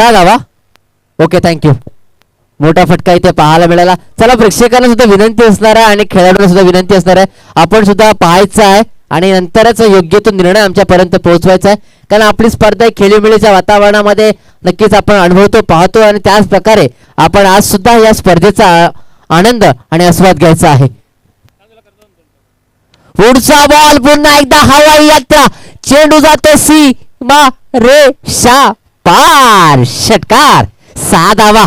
का गावा okay thank you मोठा फटका इथे पाहायला मिळाला. चला प्रेक्षकांना सुद्धा विनंती असणार आहे आणि खेळाडूंना सुद्धा विनंती असणार आहे. आपण सुद्धा पाहायचं आहे आणि नंतरच योग्य तो निर्णय आमच्यापर्यंत पोहोचवायचा आहे. कारण आपली स्पर्धा ही खेळीमेळीच्या वातावरणामध्ये नक्कीच आपण अनुभवतो पाहतो आणि त्याच प्रकारे आपण आज सुद्धा या स्पर्धेचा आनंद आणि आस्वाद घ्यायचा आहे. पुढचा बॉल पुन्हा एकदा हवाई यात्रा. चेंडू जातो सी मा रे शा. पार षटकार सहा धावा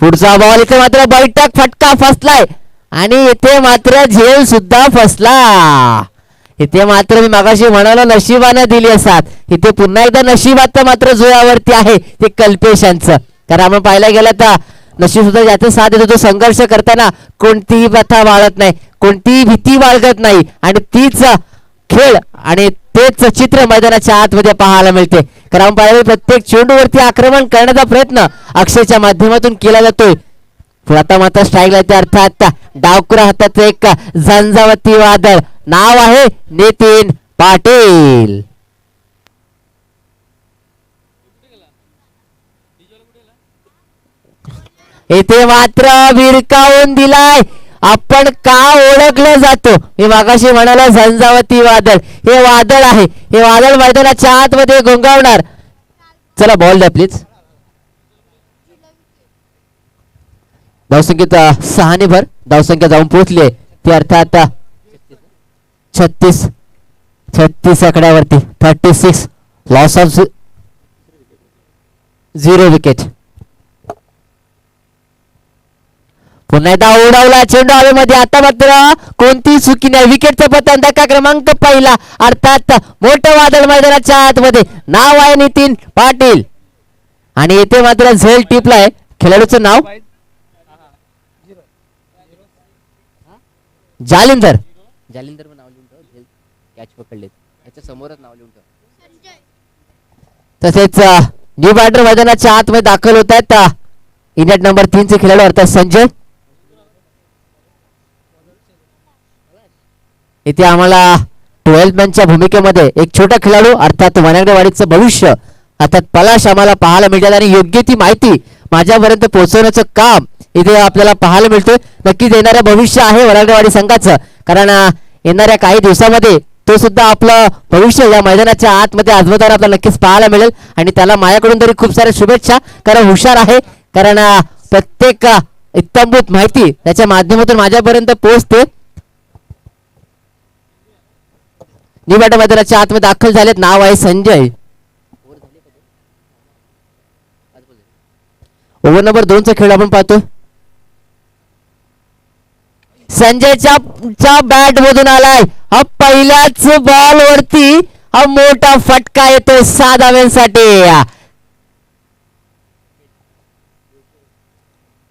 पुढचा बॉल इथे मात्र बैठक फटका फसलाय. आणि इथे मात्र झेल सुद्धा फसला. इथे मात्र मी मागाशी म्हणालो नशिबानं दिली असतात इथे पुन्हा एकदा नशिबात मात्र जोयावरती आहे ते कल्पेशांचं कारण आपण पाहायला गेलं तर नशीब सुद्धा ज्याचा साथ देतो तो संघर्ष करताना कोणतीही प्रथा बाळगत नाही कोणतीही भीती बाळगत नाही. आणि तीच खेळ आणि तेच चित्र मैदानाच्या आतमध्ये पाहायला मिळते. कारण प्रत्येक चेंडूवरती आक्रमण करण्याचा प्रयत्न अक्षयच्या माध्यमातून केला जातोय. आता मात्र स्ट्राईकला त्या अर्थात डावकुरा हातात एक झंझावती वादळ. नाव आहे नितीन पाटील. येथे मात्र भिरकावून दिलाय. आपण का ओळखलं जातो? हे मागाशी म्हणाला झंझावती वादळ. हे वादळ आहे. हे वादळ मैदानाच्या आतमध्ये घोंगावणार. चला बॉल द्या प्लीज धावसंख्येत सहाने भर. धावसंख्या जाऊन पोहोचली ती अर्थात छत्तीस. छत्तीस आकड्यावरती. Thirty six loss of zero wicket पुन्हा एकदा उडवला चेंडू हवेमध्ये आता मात्र कोणती चुकी नाही. विकेटचा पतन धक्का क्रमांक पहिला. अर्थात मोठं वादळ मैदानाच्या आतमध्ये. नाव आहे नितीन पाटील. आणि येथे मात्र झेल टिपलाय. खेळाडूचं नाव? जालिंदर. जालिंदर नाव लिहून कॅच पकडले याच्या समोरच नाव लिहून तसेच न्यू बॅटर मैदानाच्या आतमध्ये दाखल होत आहेत इंडियन नंबर तीन चे खेळाडू अर्थात संजय. इथे आम्हाला ट्वेल्थ मॅनच्या भूमिकेमध्ये एक छोटा खेळाडू अर्थात वनांगडेवाडीचं भविष्य अर्थात पलाश आम्हाला पाहायला मिळतात आणि योग्य ती माहिती माझ्यापर्यंत पोहोचवण्याचं काम इथे आपल्याला पाहायला मिळतोय. नक्कीच येणारं भविष्य आहे वनागडेवाडी संघाचं कारण येणाऱ्या काही दिवसामध्ये तो सुद्धा आपलं भविष्य या मैदानाच्या आतमध्ये आजमताना आपल्याला नक्कीच पाहायला मिळेल. आणि त्याला माझ्याकडून तरी खूप साऱ्या शुभेच्छा कारण हुशार आहे कारण प्रत्येक अं, इत्तंभूत माहिती त्याच्या माध्यमातून माझ्यापर्यंत पोहोचते. निवाडा मैदानाच्या आतमध्ये दाखल झालेत. नाव आहे संजय. ओव्हर नंबर दोनचा खेळ आपण पाहतो. संजयच्या च्या बॅट मधून आलाय. हा पहिल्याच बॉल वरती हा मोठा फटका येतोय सहा धाव्यांसाठी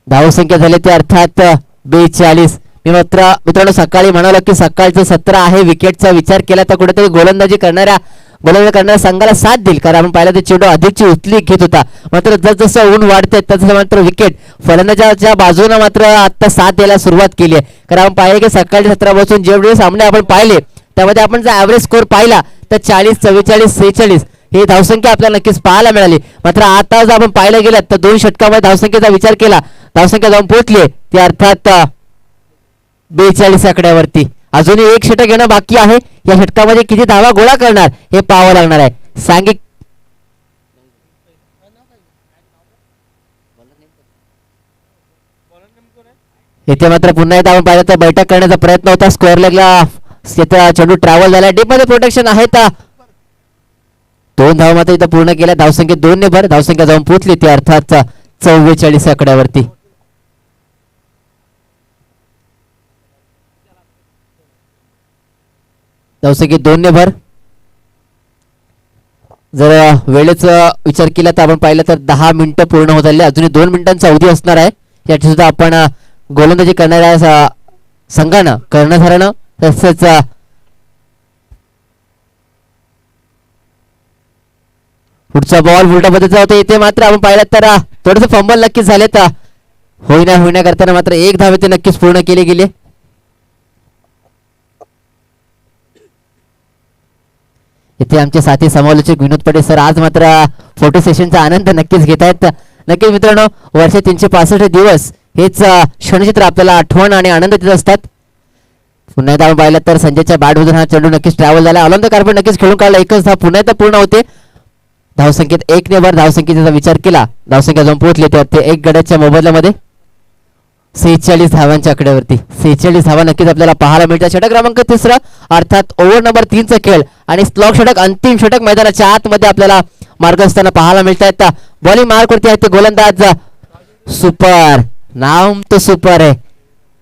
धावसंख्या झाली ते अर्थात बेचाळीस. मी मात्र मित्रांनो सकाळी म्हणालो की सकाळचं सत्र आहे विकेटचा विचार केला तर कुठेतरी गोलंदाजी करणाऱ्या गोलंदाजी करणाऱ्या संघाला साथ देईल. कारण आपण पाहिलं ते चेंडू अधिकची उचली घेत होता. मात्र जसजसं ऊन वाढते तसं मात्र विकेट फलंदाजाच्या बाजूने मात्र आता साथ द्यायला सुरुवात केली आहे. कारण आपण पाहिलं की सकाळच्या सत्रापासून जेवढे सामने आपण पाहिले त्यामध्ये आपण जर ॲव्हरेज स्कोर पाहिला तर चाळीस चव्वेचाळीस सेहेचाळीस ही धावसंख्या आपल्याला नक्कीच पाहायला मिळाली. मात्र आता जर आपण पाहायला गेलं तर दोन षटकामध्ये धावसंख्येचा विचार केला. धावसंख्या जाऊन पोहोचली ती अर्थात बेचाळीस आकड्यावरती. अजूनही एक षटक येणं बाकी आहे. या षटकामध्ये किती धावा गोळा करणार हे पाहावं लागणार आहे. सांगिक इथे मात्र पुन्हा एकदा आपण पाहिलं तर बैठक करण्याचा प्रयत्न होता. स्क्वेअर लेगला चेंडू ट्रॅव्हल झाला. डीपमध्ये प्रोटेक्शन आहे तर दोन धावा मात्र इथं पूर्ण केल्या. धावसंख्या दोन ने भर. धावसंख्या जाऊन पोचली ती अर्थात चव्वेचाळीस आकड्यावरती. धावसंख्या दोन ने भर. जर वेळेचा विचार केला तर आपण पाहिलं तर दहा मिनिटं पूर्ण होत आले अजूनही दोन मिनिटांचा अवधी असणार आहे. याची सुद्धा आपण गोलंदाजी करणाऱ्या संघानं कर्णधारानं तसेच पुढचा बॉल उलटा पद्धतीचा होता. इथे मात्र आपण पाहिलं तर थोडस फंबल नक्कीच झाले तर होईना होईना करताना मात्र एक धावे ते नक्कीच पूर्ण केले गेले. इथे आमचे साथी समालोचक विनोद पटेल सर आज मात्र फोटो सेशनचा आनंद नक्कीच घेत आहेत. नक्कीच मित्रांनो वर्ष तीनशे पासष्ट दिवस हेच क्षणचित्र आपल्याला आठवण आणि आनंद देत असतात. पुन्हा एकदा आपण पाहिलं तर संजयच्या बॅटमधून हा चेंडू नक्कीच ट्रॅव्हल झाला. ऑलिम्पिक कार्पेट नक्कीच खेळून काढला. एकच धाव पुन्हा एकदा पूर्ण होते. धावसंख्येत एक नेवर भर धावसंख्येचा विचार केला. धावसंख्या जाऊन पोहोचली. तेव्हा ते एक गड्याच्या मोबदल्यामध्ये सेहेचाळीस धावांच्या आकड्यावरती. सेहेचाळीस धावा नक्कीच आपल्याला पाहायला मिळतात. षटक क्रमांक तिसरा अर्थात ओव्हर नंबर तीनचा खेळ. आणि स्लॉक षटक अंतिम षटक मैदानाच्या आतमध्ये आपल्याला मार्ग असताना पाहायला मिळत आहेत बॉलिंग मार्क वरती आहे ते गोलंदाज. सुपर. नाम तो सुपर आहे.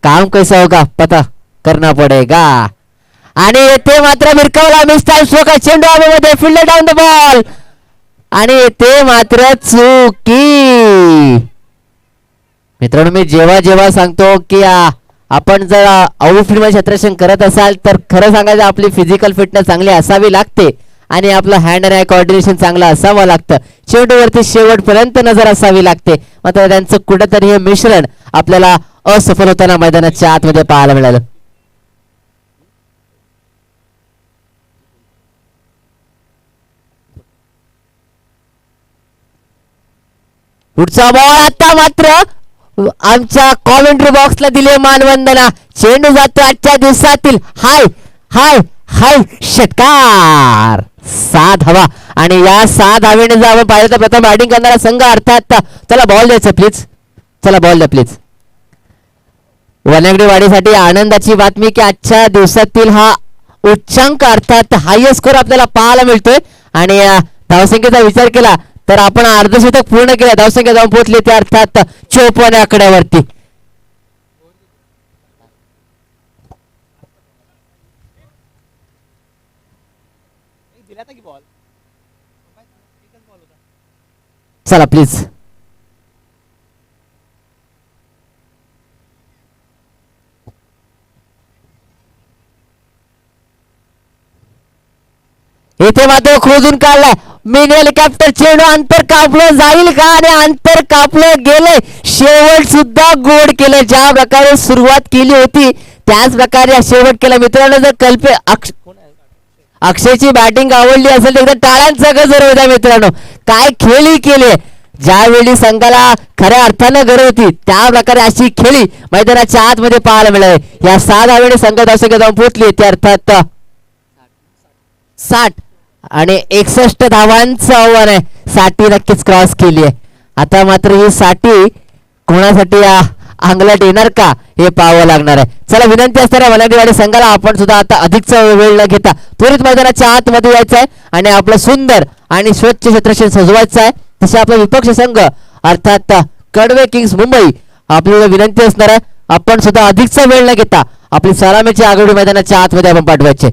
काम कैसा होगा पता करना पडेगा आणि येथे मात्र मिरकावला मिस टाइम स्वका चेंडू हवेमध्ये फिल्ड डाऊन द बॉल आणि येथे मात्र चुकी. मित्रांनो मी जेव्हा जेव्हा सांगतो की आपण जर आउटफील्ड क्षेत्रक्षण करत असाल तर खरं सांगायचं आपली फिजिकल फिटनेस चांगली असावी लागते. आणि आपलं हँड अँड आय कॉर्डिनेशन चांगलं असावं लागतं. शेवटवरती शेवटपर्यंत नजर असावी लागते. मात्र त्यांचं कुठंतरी हे मिश्रण आपल्याला असफल होताना मैदानाच्या आतमध्ये पाहायला मिळालं. पुढचा बॉल आता मात्र आमच्या कॉमेंट्री बॉक्सला दिले मानवंदना. चेंडू जातो आजच्या दिवसातील. हाय हाय हाय षटकार. सात हवा. आणि या सात हवेने जर आपण पाहिलं तर प्रथम बॅटिंग करणारा संघ अर्थात चला बॉल द्यायचा प्लीज चला बॉल द्या प्लीज वनागडी वाढीसाठी आनंदाची बातमी की आजच्या दिवसातील हा उच्चांक अर्थात हायस्ट स्कोर आपल्याला पाहायला मिळतोय. आणि धावसंख्येचा विचार केला तर आपण अर्धशतक पूर्ण केलं. धावसंख्या जाऊन पोहोचली त्या अर्थात चोपन्न आकड्यावरती. चला प्लीज येथे मात्र खोजून काढलाय. मिनी हेलिकॉप्टर चेंडू अंतर कापलं जाईल का? आणि अंतर कापलं गेलंय. शेवट सुद्धा गोड केलं. ज्या प्रकारे सुरुवात केली होती त्याच प्रकारे शेवट केला. मित्रांनो जर कल्पे अक्ष अक्षयची बॅटिंग आवडली असेल तर टाळ्यांचं टाळ्यांचा गजर होता मित्रांनो. काय खेळी केली? ज्यावेळी संघाला खऱ्या अर्थानं गरज होती त्या प्रकारे अशी खेळी मैदानाच्या आतमध्ये पाहायला मिळाली. या सहा धावेने संघ दर्शक जाऊन पोहोचली. त्या अर्थात साठ. आणि एकसष्ट धावांचं आव्हान आहे. साठी नक्कीच क्रॉस केली आहे. आता मात्र ही साठी कोणासाठी अंगलट येणार का हे पाहावं लागणार आहे. चला विनंती असणाऱ्या मलाडीवाडी संघाला आपण सुद्धा आता अधिकचा वेळ न घेता त्वरित मैदानाच्या आतमध्ये यायचं आहे आणि आपलं सुंदर आणि स्वच्छ क्षेत्रशील सजवायचं आहे. तसे आपला विपक्ष संघ अर्थात कडवे किंग्स मुंबई आपल्याला विनंती असणार आहे आपण सुद्धा अधिकचा वेळ न घेता आपली सलामीची आघाडी मैदानाच्या आतमध्ये आपण पाठवायचे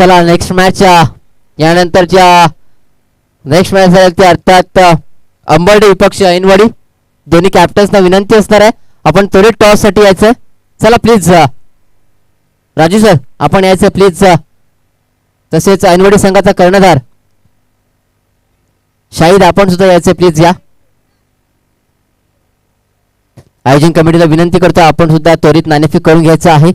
चला नेक्स्ट मॅच यानंतरच्या नेक्स्ट मॅच झाली ते अर्थात अ, अंबर्डी विपक्ष ऐनवाडी. दोन्ही कॅप्टन्सना विनंती असणार आहे. आपण त्वरित टॉससाठी यायचं. चला प्लीज राजू सर आपण यायचं प्लीज तसेच ऐनवाडी संघाचा कर्णधार. शाहिद आपण सुद्धा यायचं प्लीज या. आयोजन कमिटीला विनंती करतो आपण सुद्धा त्वरित नाणेफेक करून घ्यायचं आहे.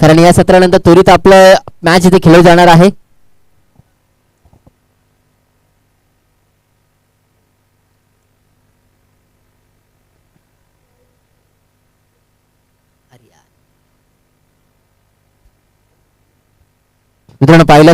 कारण या सत्रानंतर त्वरित आपलं मॅच इथे खेळलं जाणार आहे. मित्रांनो पाहिलं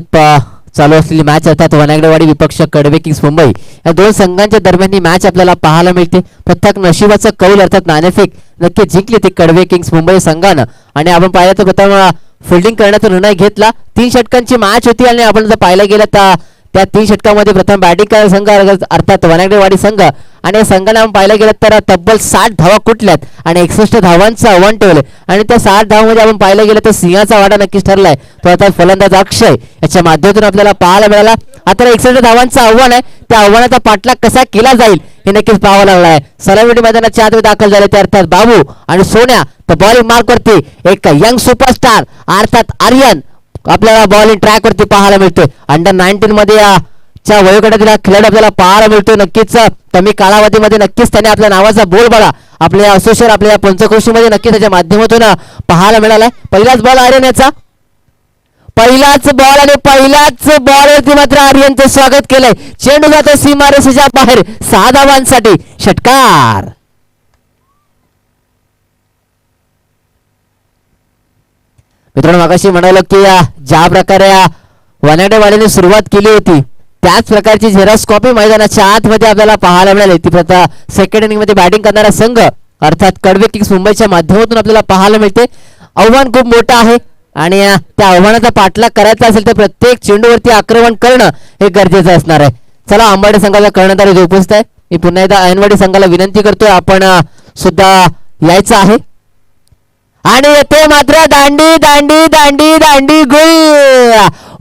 चालू असलेली मॅच अर्थात वनागडेवाडी विपक्ष कडवे किंग्स मुंबई या दोन संघांच्या दरम्यान ही मॅच आपल्याला पाहायला मिळते. प्रत्येक नशिबाचं कौल अर्थात नाणेफेक नक्की जिंकली ती कडवे किंग्स मुंबई संघानं. आणि आपण पाहिलं तर प्रथम फिल्डिंग करण्याचा निर्णय घेतला. तीन षटकांची मॅच होती आणि आपण जर पाहायला गेलं तर त्या तीन षटकामध्ये प्रथम बॅटिंग करणारा संघ अर्थात वनागडेवाडी संघ. आणि या संघाने आपण पाहायला गेलं तर तब्बल साठ धावा कुठल्यात? आणि एकसष्ट धावांचं आव्हान ठेवलं आणि त्या साठ धावामध्ये आपण पाहायला गेलं तर सिंहाचा वाडा नक्कीच ठरलाय. तो आता फलंदाज अक्षय याच्या माध्यमातून आपल्याला पाहायला मिळाला. आता एकसष्ट धावांचं आव्हान आहे. त्या आव्हानाचा पाठलाग कसा केला जाईल हे नक्कीच पाहावं लागला आहे. सलामीडी मैदानाच्या आतमध्ये दाखल झाले ते अर्थात बाबू आणि सोन्या. तर बॉलिंग मार्क वरती एक यंग सुपरस्टार अर्थात आर्यन आपल्याला बॉलिंग ट्रॅक वरती पाहायला मिळतोय. अंडर नाईन्टीन मध्ये च्या वयोगटातील खेळाडू आपल्याला पाहायला मिळतोय. नक्कीच कमी कालावधीमध्ये नक्कीच त्याने आपल्या नावाचा बोल बळा आपल्या असोसिएट आपल्या पंचकृषीमध्ये नक्कीच त्याच्या माध्यमातून पाहायला मिळालाय. पहिलाच बॉल आर्यन याचा. पहिलाच बॉल आणि पहिल्याच बॉलवरती मात्र आर्यनचं स्वागत केलंय. चेंडू जातो सीमारेषेच्या बाहेर. सहा धावांसाठी षटकार. मित्रांनो मागाशी म्हणालो की या ज्या प्रकारे या वनाडेवाडीने सुरुवात केली होती त्याच प्रकारची झेरॉक्स कॉपी मैदानाच्या आतमध्ये आपल्याला पाहायला मिळाली. ती प्रथा सेकंड इनिंगमध्ये बॅटिंग करणारा संघ अर्थात कडवे किंग्स मुंबईच्या माध्यमातून आपल्याला पाहायला मिळते. आव्हान खूप मोठं आहे आणि त्या आव्हानाचा पाठलाग करायचा असेल तर प्रत्येक चेंडूवरती आक्रमण करणं हे गरजेचं असणार आहे. चला आंबाडे संघाचा कर्णधार उपस्थित आहे मी पुन्हा एकदा ऐनवाडी संघाला विनंती करतोय आपण सुद्धा यायचं आहे. आणि येथे मात्र दांडी दांडी दांडी दांडी गुल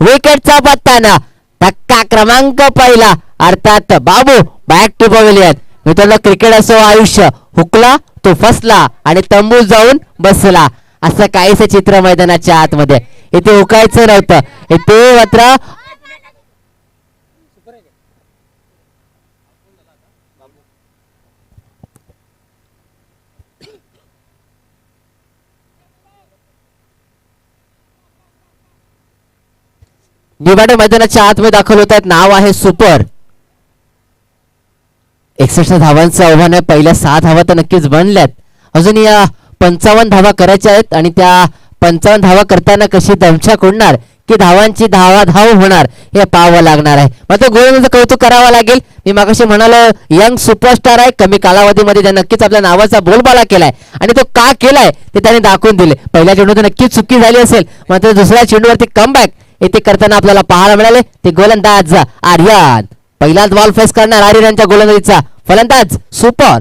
विकेटचा पत्ता ना धक्का क्रमांक पहिला. अर्थात बाबू बॅक टू पवेलियन मित्रांनो क्रिकेट असो आयुष्य. हुकला तो फसला आणि तंबू जाऊन बसला. असं काहीच चित्र मैदानाच्या आतमध्ये. इथे हुकायचं नव्हतं. इथे मात्र निवाडे मैदानाच्या आतमध्ये दाखल होत आहेत नाव आहे सुपर. एकसष्ट धावांचं आव्हान आहे. पहिल्या सहा धावा तर नक्कीच बनल्यात. अजून या पंचावन्न धावा करायच्या आहेत आणि त्या पंचावन्न धावा करताना कशी दमछाक उडणार? की धावांची धावा धाव होणार? हे पाहावं लागणार आहे. मात्र गोविंदाचं कौतुक करावं लागेल. मी मागाशी म्हणालो यंग सुपरस्टार आहे. कमी कालावधीमध्ये त्या नक्कीच आपल्या नावाचा बोलबाला केलाय. आणि तो का केलाय ते त्याने दाखवून दिले. पहिल्या चेंडूत नक्कीच चुकी झाली असेल. मात्र दुसऱ्या चेंडूवरती कमबॅक येथे करताना आपल्याला पाहायला मिळाले. ते गोलंदाज आर्यन. पहिलाच बॉल फेस करणार आर्यनच्या गोलंदाजीचा. फलंदाज सुपर.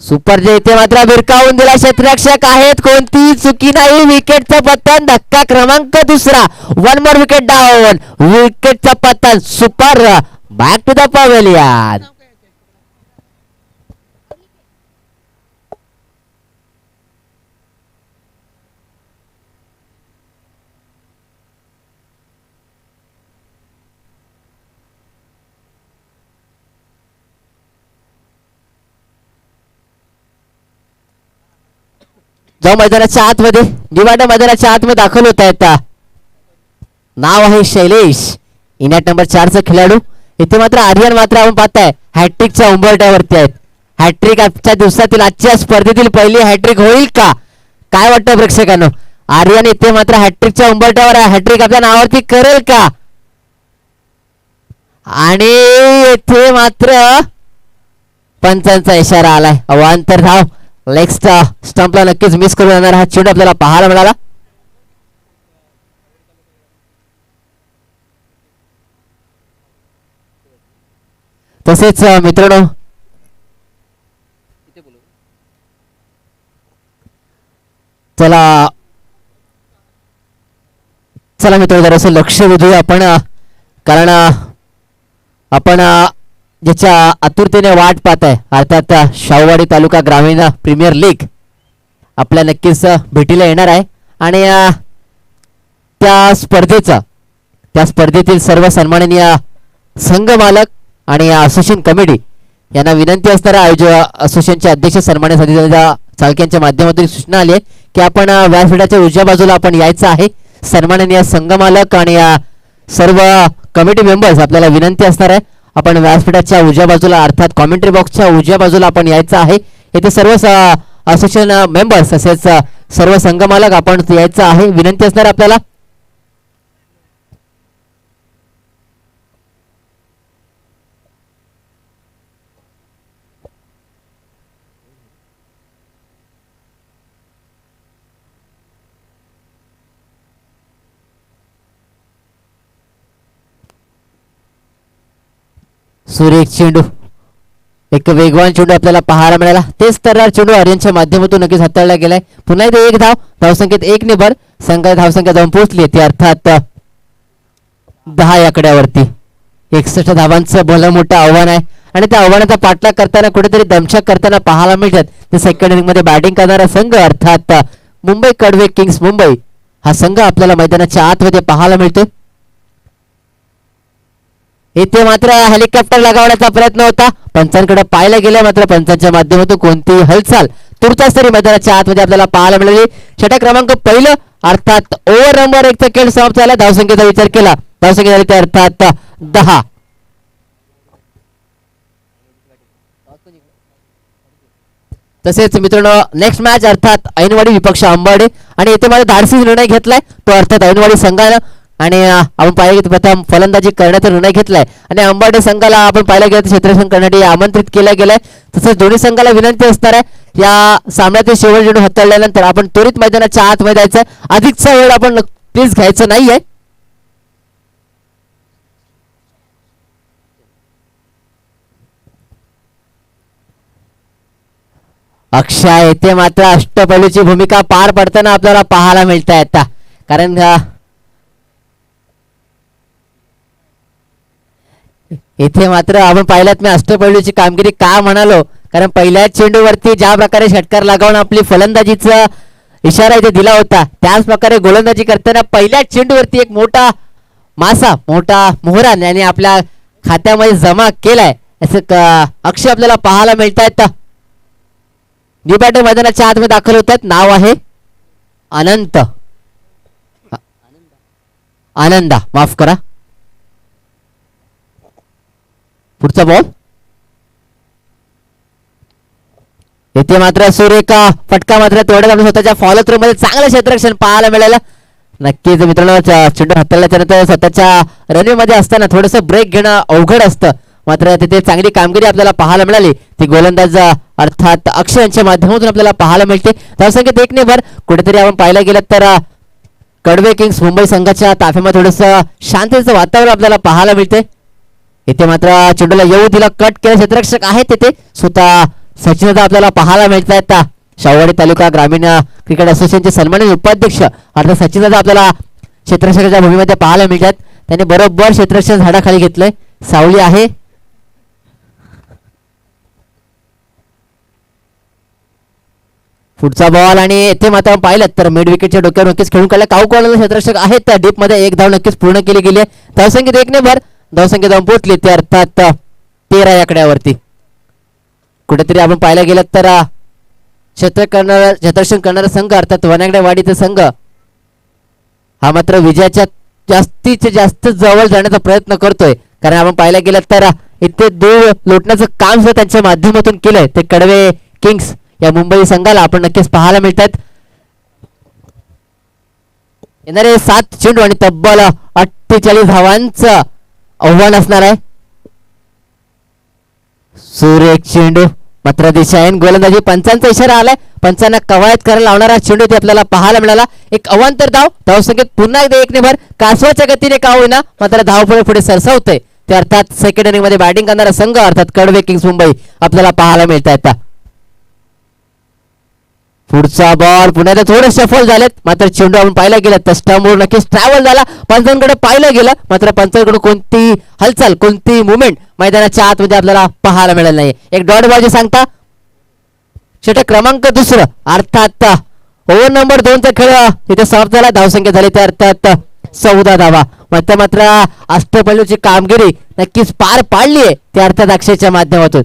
सुपर जे इथे मात्र भिरकावून दिला. क्षेत्ररक्षक आहेत. कोणतीही चुकी नाही. विकेटचा पतन. धक्का क्रमांक दुसरा. वन मोर विकेट डाऊन विकेटचा पतन. Super. Back to the pavilion जाऊ मैदानाच्या आतमध्ये निवाडा मैदानाच्या आतमध्ये दाखल होत आहेत नाव आहे शैलेश. इनॅट नंबर चारचा खेळाडू. इथे मात्र आर्यन मात्र आपण पाहताय हॅट्रिकच्या उंबरट्यावरती आहेत. हॅट्रिक आजच्या दिवसातील आजच्या स्पर्धेतील पहिली हॅट्रिक होईल का? काय वाटतं प्रेक्षकांनो? आर्यन इथे मात्र हॅट्रिकच्या उंबरट्यावर आहे. हॅट्रिक आपल्या नावावरती करेल का? आणि येथे मात्र पंचांचा इशारा आलाय. अवांतर धाव. लेग स्टंपला नक्कीच मिस करून येणार हा चेंडू आपल्याला पाहायला मिळाला. तसेच मित्रांनो चला चला मित्रांनो जरासं लक्ष वेधूया आपण कारण आपण ज्याच्या आतुरतेने वाट पाहत आहे. अर्थात शाहूवाडी तालुका ग्रामीण प्रीमियर लीग आपल्या नक्कीच भेटीला येणार आहे. आणि त्या स्पर्धेचा त्या स्पर्धेतील सर्व सन्माननीय संघ मालक आणि असोसिएशन कमिटी यांना विनंती असणाऱ्या आयोजक असोसिएशनचे अध्यक्ष सन्मान्य सतीदादा चालक्यांच्या माध्यमातून सूचना आली आहे की आपण व्यासपीठाच्या उजव्या बाजूला आपण यायचं आहे. सन्माननीय संघ मालक आणि सर्व कमिटी मेंबर्स आपल्याला विनंती असणार आहे. आपण व्यासपीठाच्या उजव्या बाजूला अर्थात कॉमेंट्री बॉक्सच्या उजव्या बाजूला आपण यायचं आहे. येथे सर्व असोसिएशन मेंबर्स तसेच सर्व संघमालक आपण यायचं आहे. विनंती असणार आपल्याला. सूर्य एक चेंडू. एक वेगवान चेंडू आपल्याला पाहायला मिळाला. तेच तर्रार चेंडू आर्यनच्या माध्यमातून नक्कीच हाताळला गेलाय. पुन्हा एकदा एक धाव. धावसंख्येत एक निभर संघात धावसंख्या जाऊन पोहोचली ती अर्थात दहा आकड्यावरती एकसष्ट धावांचं भलं मोठं आव्हान आहे. आणि त्या आव्हानाचा पाठलाग करताना कुठेतरी दमछाक करताना पाहायला मिळतात. ते सेकंड इनिंगमध्ये बॅटिंग करणारा संघ अर्थात मुंबई कडवे किंग्स मुंबई. हा संघ आपल्याला मैदानाच्या आतमध्ये पाहायला मिळतोय. इथे मात्र हेलिकॉप्टर लगावण्याचा प्रयत्न होता. पंचांकडे पाहायला गेलं मात्र पंचांच्या माध्यमातून कोणतीही हालचाल तुर्तास तरी मैदानाच्या आतमध्ये आपल्याला पाहायला मिळाली. छटा क्रमांक पहिलं अर्थात ओव्हर नंबर एकचा खेळ समाप्त झाला. धावसंख्येचा विचार केला. धावसंख्या झाली ते अर्थात दहा. तसेच मित्रांनो नेक्स्ट मॅच अर्थात ऐनवाडी विपक्ष अंबाडे आणि इथे माझा धाडसी निर्णय घेतलाय. तो अर्थात ऐनवाडी संघानं आणि आपण पाहिलं की प्रथम फलंदाजी करण्याचा निर्णय घेतलाय. आणि अंबाडे संघाला आपण पाहिलं गेलं तर क्षेत्ररक्षण करण्यासाठी आमंत्रित केलं गेलंय. तसंच दोन्ही संघाला विनंती असणार आहे या सामन्यातील शेवट जेणू हाताळल्यानंतर आपण त्वरित मैदानाच्या आतमध्ये जायचं. अधिकचा वेळ आपण प्लीज घ्यायचं नाहीये. अक्षय येथे मात्र अष्टपैलूची भूमिका पार पडताना आपल्याला पाहायला मिळत आहे आता कारण इथे मात्र आपण पाहिलात मी अष्टपैलूची कामगिरी का म्हणालो? कारण पहिल्याच चेंडूवरती ज्या प्रकारे षटकार लगावून आपली फलंदाजीचा इशारा इथे दिला होता त्याच प्रकारे गोलंदाजी करताना पहिल्याच चेंडूवरती एक मोठा मासा मोठा मोहरा याने आपल्या खात्यामध्ये जमा केलाय. असं क- अक्षय आपल्याला पाहायला मिळत आहेत निबाटे मैदानाच्या आतमध्ये दाखल होत आहेत नाव आहे अनंत. आनंदा माफ करा. पुढचा बॉल इथे मात्र सुरेखा. फटका मात्र तेवढ्याच आपल्या स्वतःच्या फॉलो थ्रू मध्ये चांगलं क्षेत्ररक्षण पाहायला मिळालं. नक्कीच मित्रांनो चेंडू हाताळल्याच्या नंतर स्वतःच्या रनवे मध्ये असताना थोडस ब्रेक घेणं अवघड असतं. मात्र तिथे चांगली कामगिरी आपल्याला पाहायला मिळाली. ती गोलंदाज अर्थात अक्षय यांच्या माध्यमातून आपल्याला पाहायला मिळते. धावसंख्येत एक नेभर कुठेतरी आपण पाहायला गेलं तर कडवे किंग्स मुंबई संघाच्या ताफ्यामध्ये थोडस शांततेचं वातावरण आपल्याला पाहायला मिळते. इथे मात्र चेंडूला येऊ दिला. कट केले. क्षेत्ररक्षक आहेत तिथे स्वतः सचिन आपल्याला पाहायला मिळत आहेत. शाहवाडी तालुका ग्रामीण क्रिकेट असोसिएशनचे सन्मानित उपाध्यक्ष. अर्थात सचिन आपल्याला क्षेत्ररक्षकाच्या भूमीमध्ये पाहायला मिळतात त्यांनी बरोबर क्षेत्ररक्षक झाडाखाली घेतलंय. सावली आहे. पुढचा बॉल आणि येथे मात्र आपण पाहिलं तर मिड विकेटच्या डोक्यावर नक्कीच खेळून काढलं. काऊ कॉलर क्षेत्ररक्षक आहेत? त्या डीपमध्ये एक धाव नक्कीच पूर्ण केली गेली आहे. धावसंख्येत एक ने भर. धावसंख्या जाऊन पोहोचली ते अर्थात तेरा या आकड्यावरती कुठेतरी आपण पाहायला गेलात तर क्षेत्र करणारा क्षेत्रक्षण करणारा संघ अर्थात वनागडे वाडीचा संघ हा मात्र विजयाच्या जास्तीच्या जास्त जवळ जाण्याचा प्रयत्न करतोय. कारण आपण पाहायला गेलात तर इथे दूर लोटण्याचं काम सुद्धा त्यांच्या माध्यमातून केलंय. ते कडवे किंग्स या मुंबई संघाला आपण नक्कीच पाहायला मिळतात. येणारे सात चेंडू आणि तब्बल अठ्ठेचाळीस धावांचं आव्हान असणार आहे. सुरेख चेंडू मात्र दिशाहीन गोलंदाजी. पंचांचा इशारा आलाय. पंचांना कवायत करायला लावणारा चेंडू ते आपल्याला पाहायला मिळाला. एक अवांतर धाव. धावसंख्येत पुन्हा एकदा एक भर कासवाच्या गतीने का होईना मात्र धावपुढे पुढे सरसावतंय. ते अर्थात सेकंड इनिंगमध्ये बॅटिंग करणारा संघ अर्थात कडवे किंग्स मुंबई आपल्याला पाहायला मिळत आहेत पुढचा बॉल पुण्याला थोडे सफल झालेत. मात्र चेंडू आपण पाहिला गेला तस्टामुळे नक्कीच ट्रॅव्हल झाला. पंचांकडे पाहिलं गेलं मात्र पंचांकडून कोणती हालचाल कोणती मुवमेंट मैदानाच्या आतमध्ये आपल्याला पाहायला मिळालं नाही. एक डॉट बाजी सांगता. षटक क्रमांक दुसरं अर्थात ओव्हर नंबर दोनचा खेळ इथे समाप्त झाला. धावसंख्या झाली त्या अर्थात चौदा धावा. मात्र मात्र अष्टपैलूची कामगिरी नक्कीच पार पाडली आहे. त्या अर्थात अक्षयच्या माध्यमातून.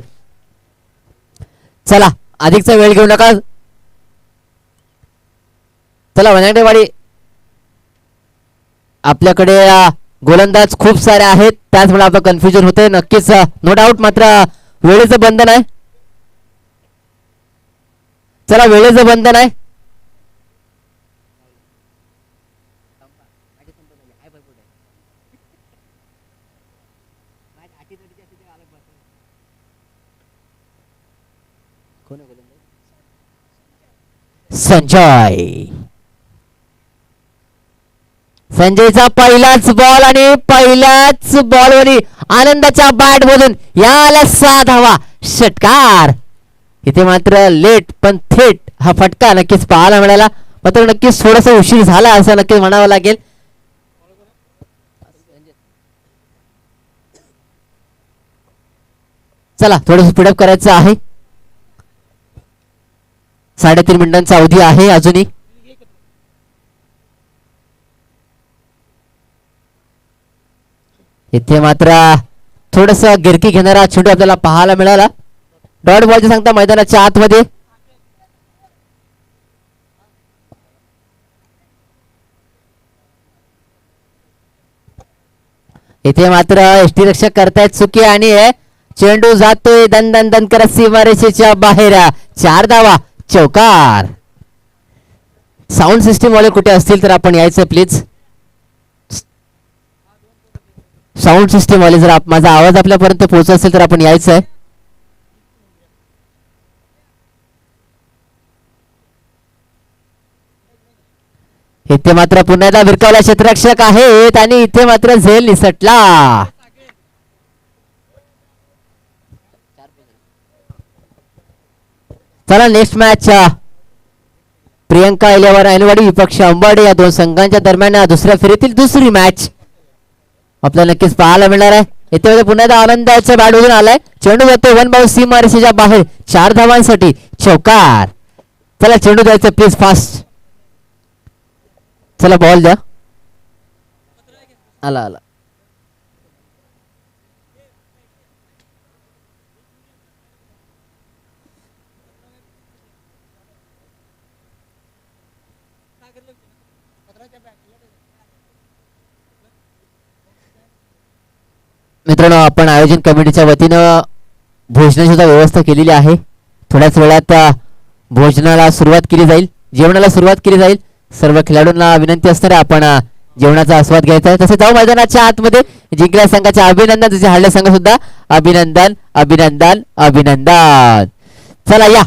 चला अधिकचा वेळ घेऊ नका. चला वनाडेवाडी आपल्याकडे गोलंदाज खूप सारे आहेत. त्याचमुळे आपलं कन्फ्युजन होतंय. नक्कीच नो डाऊट मात्र वेळेचं बंधन आहे. चला वेळेचं बंधन आहे. संजय. संजयचा पहिलाच बॉल आणि पहिल्याच बॉलवरी आनंदाच्या बॅट मधून याला सहा धावा. षटकार. इथे मात्र लेट पण थेट हा फटका नक्कीच पाहायला मिळाला. मात्र नक्कीच थोडासा उशीर झाला असं नक्कीच म्हणावं लागेल. चला थोडस स्पीडअप करायचं आहे. साडेतीन मिनिटांचा अवधी आहे अजूनही. इथे मात्र थोडस गिरकी घेणारा चेंडू आपल्याला पाहायला मिळाला. डॉट बॉलच्या सांगता मैदानाच्या आतमध्ये. इथे मात्र एसटी रक्षक करतायत चुकी आणि चेंडू जातोय दन दन दन करत सीमारेषेच्या बाहेर. चार धावा चौकार. साऊंड सिस्टीम वाले कुठे असतील तर आपण यायचं प्लीज साऊंड सिस्टीम वाले जर आप- माझा आवाज आपल्यापर्यंत पोहोचत असेल तर आपण यायचं आहे. इथे मात्र पुन्हा एकदा विरकावला क्षेत्ररक्षक आहेत आणि इथे मात्र झेल निसटला. चला next match Priyanka eleven Ainwadi विपक्ष अंबाडे या दोन संघांच्या दरम्यान दुसऱ्या फेरीतील दुसरी मॅच आपल्याला नक्कीच पाहायला मिळणार आहे. येथे मध्ये पुन्हा एकदा आनंदाचा बॅट उजून आलाय. चेंडू जातो वन बाऊ सी मारसीच्या बाहेर. चार धावांसाठी चौकार. चला चेंडू द्यायचं प्लीज फास्ट चला बॉल द्या. आला आला. मित्रांनो आपण आयोजन कमिटीच्या वतीनं भोजनाची सुद्धा व्यवस्था केलेली आहे. थोड्याच वेळात भोजनाला सुरुवात केली जाईल. जेवणाला सुरुवात केली जाईल. सर्व खेळाडूंना विनंती असणार आपण जेवणाचा आस्वाद घ्यायचा आहे. तसे जाऊ मैदानाच्या आतमध्ये जिंकल्या संघाचे अभिनंदन जसे हारल्या संघ सुद्धा अभिनंदन अभिनंदन अभिनंदन. चला या.